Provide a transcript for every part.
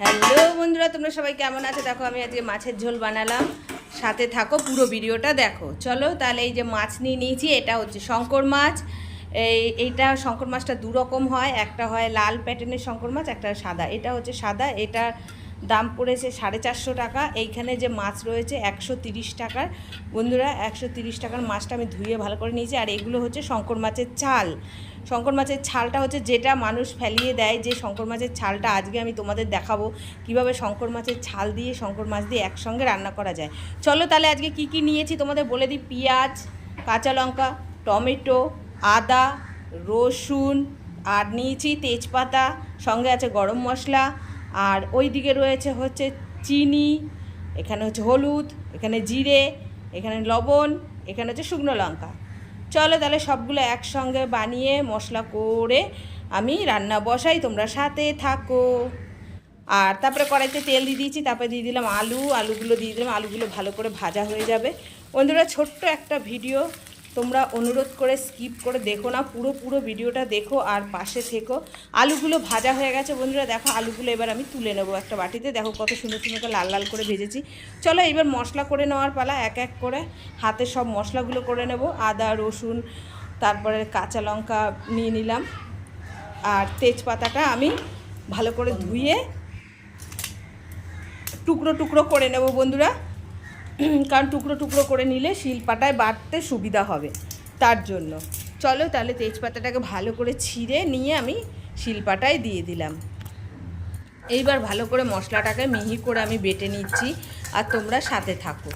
Hello বন্ধুরা, তোমরা সবাই কেমন আছো? দেখো, আমি আজকে মাছের ঝোল বানালাম। সাথে থাকো পুরো ভিডিওটা দেখো। চলো, তাহলে এই যে মাছ নিয়ে নিয়েছি, এটা হচ্ছে শঙ্কর মাছ। এই, এইটা শঙ্কর মাছটা দুরকম হয়। একটা হয় লাল প্যাটার্নের শঙ্কর মাছ, একটা সাদা। এটা হচ্ছে সাদা, এটা দাম পড়েছে সাড়ে চারশো টাকা। এইখানে যে মাছ রয়েছে একশো তিরিশ টাকার। বন্ধুরা, একশো তিরিশ টাকার মাছটা আমি ধুয়ে ভালো করে নিয়েছি। আর এগুলো হচ্ছে শঙ্কর মাছের ছাল। শঙ্কর মাছের ছালটা হচ্ছে যেটা মানুষ ফেলিয়ে দেয় যে শঙ্কর মাছের ছালটা আজকে আমি তোমাদের দেখাবো কীভাবে শঙ্কর মাছের ছাল দিয়ে, শঙ্কর মাছ দিয়ে একসঙ্গে রান্না করা যায়। চলো তাহলে আজকে কি কি নিয়েছি তোমাদের বলে দিই। পেঁয়াজ, কাঁচা লঙ্কা, টমেটো, আদা, রসুন, আর নিয়েছি তেজপাতা। সঙ্গে আছে গরম মশলা আর ওই দিকে রয়েছে হচ্ছে চিনি, এখানে হচ্ছে হলুদ, এখানে জিরে, এখানে লবণ, এখানে হচ্ছে শুকনো লঙ্কা। চলো তাহলে সবগুলো একসঙ্গে বানিয়ে মশলা করে আমি রান্না বসাই, তোমরা সাথে থাকো। আর তারপরে কড়াইতে তেল দিয়ে দিয়েছি, তারপরে দিয়ে দিলাম আলু, আলুগুলো দিয়ে দিলাম, আলুগুলো ভালো করে ভাজা হয়ে যাবে। বন্ধুরা, ছোট্ট একটা ভিডিও। তোমরা অনুরোধ করে স্কিপ করে দেখো না, পুরো পুরো ভিডিওটা দেখো আর পাশে থেকো। আলুগুলো ভাজা হয়ে গেছে বন্ধুরা, দেখো আলুগুলো এবার আমি তুলে নেব একটা বাটিতে। দেখো কত সুন্দর সুন্দর লাল লাল করে ভেজেছি। চলো এবার মশলা করে নেওয়ার পালা, এক এক করে। হাতে সব মশলাগুলো করে নেব। আদা, রসুন, তারপরে কাঁচা লঙ্কা নিয়ে নিলাম। আর তেজপাতাটা আমি ভালো করে ধুয়ে টুকরো টুকরো করে নেব বন্ধুরা। কারণ টুকরো টুকরো করে নিলে শিলপাটায় বাটতে সুবিধা হবে, তার জন্য। চলো তাহলে তেজপাতাটাকে ভালো করে ছিঁড়ে নিয়ে আমি শিলপাটায় দিয়ে দিলাম। এইবার ভালো করে মশলাটাকে মিহি করে আমি বেটে নিচ্ছি আর তোমরা সাথে থাকো।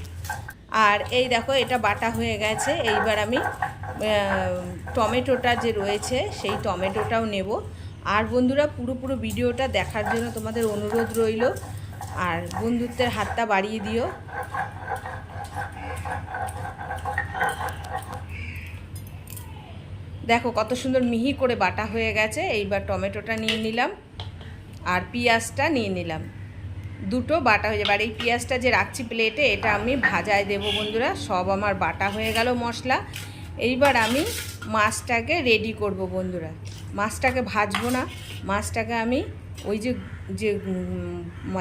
আর এই দেখো, এটা বাটা হয়ে গেছে। এইবার আমি টমেটোটা যে রয়েছে, সেই টমেটোটাও নেব। আর বন্ধুরা, পুরো পুরো ভিডিওটা দেখার জন্য তোমাদের অনুরোধ রইল। আর বন্ধুত্বের হাতটা বাড়িয়ে দিও। দেখো কত সুন্দর মিহি করে বাটা হয়ে গেছে। এইবার টমেটোটা নিয়ে নিলাম আর পেঁয়াজটা নিয়ে নিলাম। দুটো বাটা হয়ে যাবে। আর এই পেঁয়াজটা যে রাখছি প্লেটে, এটা আমি ভাজায় দেবো বন্ধুরা। সব আমার বাটা হয়ে গেল মশলা। এইবার আমি মাছটাকে রেডি করব বন্ধুরা। মাছটাকে ভাজবো না। মাছটাকে আমি ওই যে যে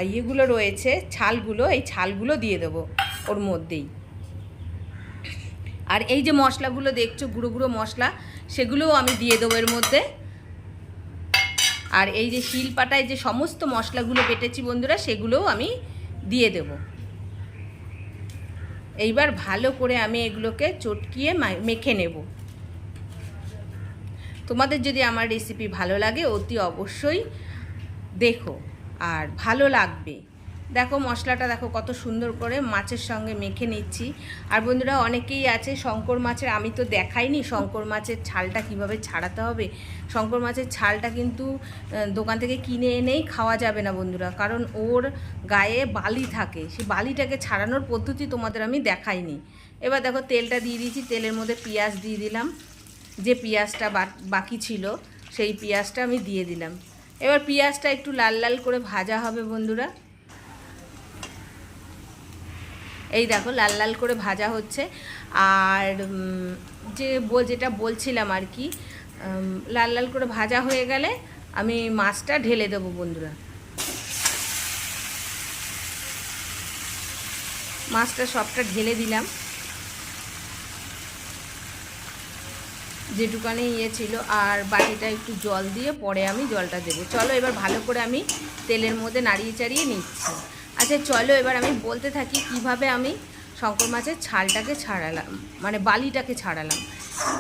ইয়েগুলো রয়েছে, ছালগুলো, এই ছালগুলো দিয়ে দেবো ওর মধ্যেই। আর এই যে মশলাগুলো দেখছ, গুঁড়ো গুঁড়ো মশলা, সেগুলোও আমি দিয়ে দেবো এর মধ্যে। আর এই যে শিলপাটায় যে সমস্ত মশলাগুলো বেটেছি বন্ধুরা, সেগুলোও আমি দিয়ে দেব। এইবার ভালো করে আমি এগুলোকে চটকিয়ে মেখে নেব। তোমাদের যদি আমার রেসিপি ভালো লাগে, অতি অবশ্যই দেখো। আর ভালো লাগবে। দেখো মশলাটা দেখো কত সুন্দর করে মাছের সঙ্গে মেখে নিচ্ছি। আর বন্ধুরা অনেকেই আছে শঙ্কর মাছের, আমি তো দেখাইনি শঙ্কর মাছের ছালটা কীভাবে ছাড়াতে হবে। শঙ্কর মাছের ছালটা কিন্তু দোকান থেকে কিনে এনেই খাওয়া যাবে না বন্ধুরা, কারণ ওর গায়ে বালি থাকে। সেই বালিটাকে ছাড়ানোর পদ্ধতি তোমাদের আমি দেখাইনি। এবার দেখো তেলটা দিয়ে দিয়েছি, তেলের মধ্যে পেঁয়াজ দিয়ে দিলাম। যে পেঁয়াজটা বাকি ছিল, সেই পেঁয়াজটা আমি দিয়ে দিলাম। এবার পেঁয়াজটা একটু লাল লাল করে ভাজা হবে বন্ধুরা। এই দেখো, লাল লাল করে ভাজা হচ্ছে। আর যে যেটা বলছিলাম আর কি লাল লাল করে ভাজা হয়ে গেলে আমি মাছটা ঢেলে দেবো বন্ধুরা। মাছটা সবটা ঢেলে দিলাম। যেটুকানি ইয়ে ছিল, আর বাটিটা একটু জল দিয়ে পরে আমি জলটা দেবো। চলো এবার ভালো করে আমি তেলের মধ্যে নাড়িয়ে চাড়িয়ে নিচ্ছি। আচ্ছা চলো, এবার আমি বলতে থাকি কীভাবে আমি শঙ্কর মাছের ছালটাকে ছাড়ালাম মানে বালিটাকে ছাড়ালাম।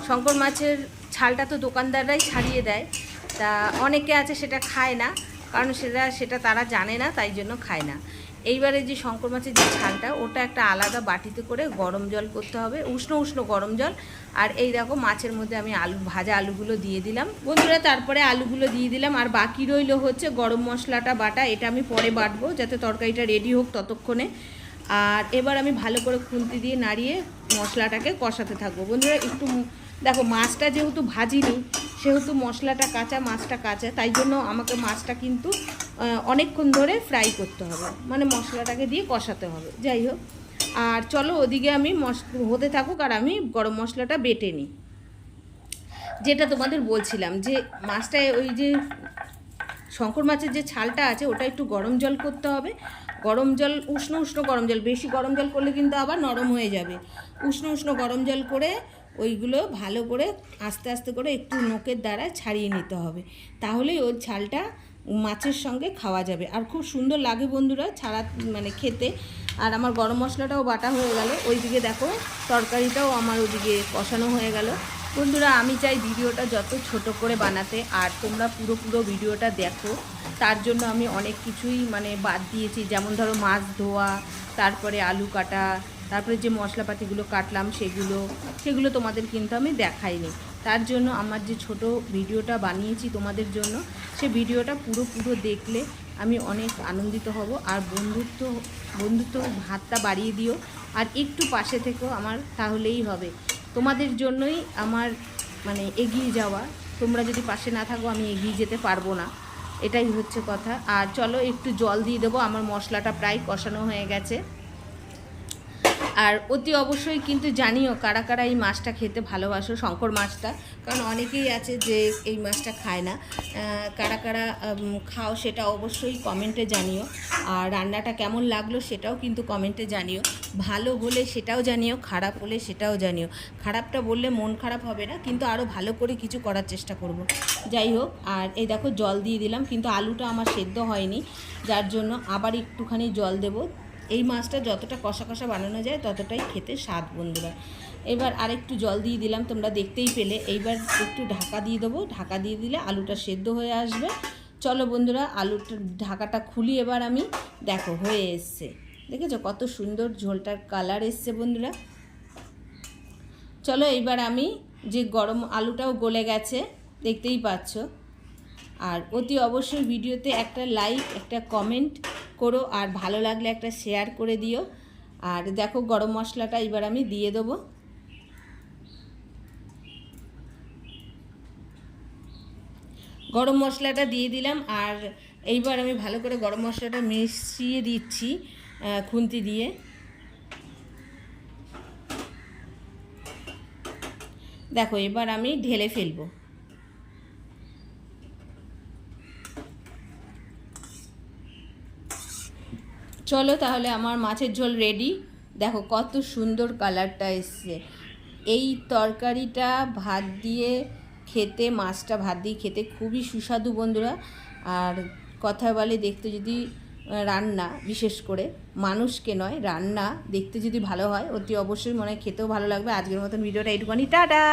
শঙ্কর মাছের ছালটা তো দোকানদাররাই ছাড়িয়ে দেয়, তা অনেকে আছে সেটা খায় না, কারণ সেটা সেটা তারা জানে না, তাই জন্য খায় না। এইবারে যে শঙ্কর মাছের যে ছালটা ওটা একটা আলাদা বাটিতে করে গরম জল করতে হবে, উষ্ণ উষ্ণ গরম জল। আর এই দেখো মাছের মধ্যে আমি আলু, ভাজা আলুগুলো দিয়ে দিলাম। বন্ধুরা, তারপরে আলুগুলো দিয়ে দিলাম। আর বাকি রইল হচ্ছে গরম মশলাটা বাটা, এটা আমি পরে বাটবো যাতে তরকারিটা রেডি হোক ততক্ষণে। আর এবার আমি ভালো করে খুন্তি দিয়ে নাড়িয়ে মশলাটাকে কষাতে থাকব। বন্ধুরা, একটু দেখো মাছটা যেহেতু ভাজিনি সেহেতু মশলাটা কাঁচা, মাছটা কাঁচা, তাই জন্য আমাকে মাছটা কিন্তু অনেকক্ষণ ধরে ফ্রাই করতে হবে। মানে মশলাটাকে দিয়ে কষাতে হবে। যাই হোক, আর চলো ওদিকে আমি মশ, হতে থাকুক আর আমি গরম মশলাটা বেটে নিই। যেটা তোমাদের বলছিলাম যে মাছটা ওই যে শঙ্কর মাছের যে ছালটা আছে, ওটা একটু গরম জল করতে হবে। গরম জল, উষ্ণ উষ্ণ গরম জল, বেশি গরম জল করলে কিন্তু আবার নরম হয়ে যাবে। উষ্ণ উষ্ণ গরম জল করে ওইগুলো ভালো করে আস্তে আস্তে করে একটু নোকের দ্বারা ছাড়িয়ে নিতে হবে। তাহলেই ওর ছালটা মাছের সঙ্গে খাওয়া যাবে। আর খুব সুন্দর লাগে বন্ধুরা ছাড়া মানে খেতে। আর আমার গরম মশলাটাও বাটা হয়ে গেল। ওইদিকে দেখো তরকারিটাও আমার ওদিকে কষানো হয়ে গেল। বন্ধুরা, আমি চাই ভিডিওটা যত ছোট করে বানাতে, আর তোমরা পুরো পুরো ভিডিওটা দেখো। তার জন্য আমি অনেক কিছুই মানে বাদ দিয়েছি। যেমন ধরো মাছ ধোয়া, তারপরে আলু কাটা তারপরে যে মশলাপাতিগুলো কাটলাম সেগুলো সেগুলো তোমাদের কিন্তু আমি দেখাইনি। তার জন্য আমার যে ছোট ভিডিওটা বানিয়েছি তোমাদের জন্য, সে ভিডিওটা পুরো পুরো দেখলে আমি অনেক আনন্দিত হব। আর বন্ধুত্ব বন্ধুত্ব হাতটা বাড়িয়ে দিও। আর একটু পাশে থেকেও আমার, তাহলেই হবে। তোমাদের জন্যই আমার মানে এগিয়ে যাওয়া। তোমরা যদি পাশে না থাকো, আমি এগিয়ে যেতে পারব না। এটাই হচ্ছে কথা। আর চলো একটু জল দিয়ে দেবো। আমার মশলাটা প্রায় কষানো হয়ে গেছে। আর অতি অবশ্যই কিন্তু জানিও কারা কারা এই মাছটা খেতে ভালোবাসো, শঙ্কর মাছটা। কারণ অনেকেই আছে যে এই মাছটা খায় না। কারা কারা খাও সেটা অবশ্যই কমেন্টে জানিও। আর রান্নাটা কেমন লাগল সেটাও কিন্তু কমেন্টে জানিও। ভালো হলে সেটাও জানিও, খারাপ হলে সেটাও জানিও। খারাপটা বললে মন খারাপ হবে না, কিন্তু আরও ভালো করে কিছু করার চেষ্টা করব। যাই হোক, আর এই দেখো জল দিয়ে দিলাম, কিন্তু আলুটা আমার সেদ্ধ হয়নি। যার জন্য আবার একটুখানি জল দেবো। এই মাছটা যতটা কষা কষা বানানো যায়, ততটাই খেতে স্বাদ বন্ধুরা। এবার আরেকটু জল দিয়ে দিলাম, তোমরা দেখতেই পেলে। এইবার একটু ঢাকা দিয়ে দেবো। ঢাকা দিয়ে দিলে আলুটা সেদ্ধ হয়ে আসবে। চলো বন্ধুরা আলুটা ঢাকাটা খুলি এবার আমি। দেখো, হয়ে এসছে। দেখেছ কত সুন্দর ঝোলটার কালার এসছে বন্ধুরা। চলো এইবার আমি যে গরম আলুটাও গলে গেছে, দেখতেই পাচ্ছ। আর অতি অবশ্যই ভিডিওতে একটা লাইক, একটা কমেন্ট করো আর ভালো লাগলে একটা শেয়ার করে দিও। আর দেখো গরম মশলাটা এবার আমি দিয়ে দেবো। গরম মশলাটা দিয়ে দিলাম আর এইবার আমি ভালো করে গরম মশলাটা মিশিয়ে দিচ্ছি খুন্তি দিয়ে। দেখো এবার আমি ঢেলে ফেলব। চলো তাহলে আমার মাছের ঝোল রেডি দেখো কত সুন্দর কালারটা এসছে। এই তরকারিটা ভাত দিয়ে খেতে, মাছটা ভাত দিয়ে খেতে খুবই সুস্বাদু বন্ধুরা। আর কথা বলে দেখতে যদি রান্না বিশেষ করে, মানুষকে নয়, রান্না দেখতে যদি ভালো হয়, অতি অবশ্যই মনে হয় খেতেও ভালো লাগবে। আজকের মতন ভিডিওটা এইটুখানি টাটা!